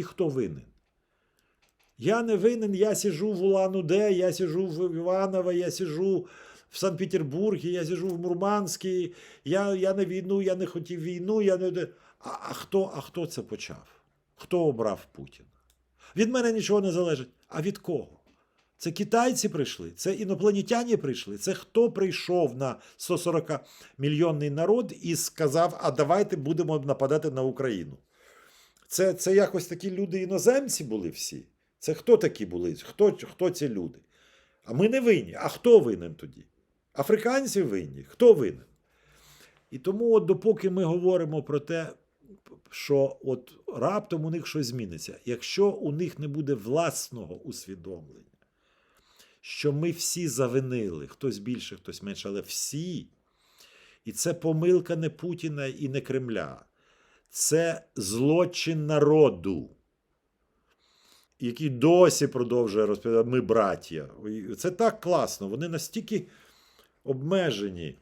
І хто винен? Я не винен, я сижу в Улан-Удэ, я сижу в Иваново, я сижу в Санкт-Петербургі, я сижу в Мурманській, я, я на війну, я не хотів війну. Я не... А, а, хто, а хто це почав? Хто обрав Путіна? Від мене нічого не залежить. А від кого? Це китайці прийшли, це інопланетяні прийшли. Це хто прийшов на 140 мільйонний народ і сказав: а давайте будемо нападати на Україну. Це, це якось такі люди іноземці були всі. Це хто такі були? Хто, хто ці люди? А ми не винні. А хто винен тоді? Африканці винні. Хто винен? І тому, от допоки ми говоримо про те, що от раптом у них щось зміниться, якщо у них не буде власного усвідомлення, що ми всі завинили, хтось більше, хтось менше, але всі. І це помилка не Путіна і не Кремля. Це злочин народу, який досі продовжує розповідати, ми браття. Це так класно. Вони настільки обмежені.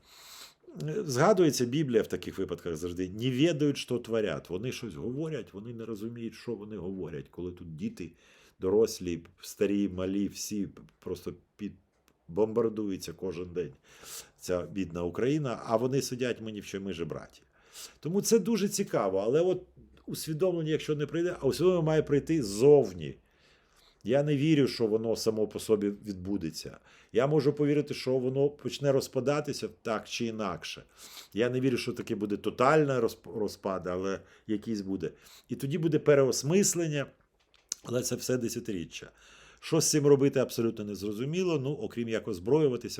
Згадується Біблія в таких випадках завжди. Не відають, що творять. Вони щось говорять, вони не розуміють, що вони говорять, коли тут діти, дорослі, старі, малі, всі просто під. Бомбардується кожен день ця бідна Україна, а вони сидять мені в що ми же браті. Тому це дуже цікаво. Але от усвідомлення, якщо не прийде, а усвідомлення має прийти ззовні. Я не вірю, що воно само по собі відбудеться. Я можу повірити, що воно почне розпадатися так чи інакше. Я не вірю, що таке буде тотальне розп- розпад, але якийсь буде. І тоді буде переосмислення, але це все десятиріччя. Що з цим робити абсолютно не зрозуміло, ну, окрім як озброюватися.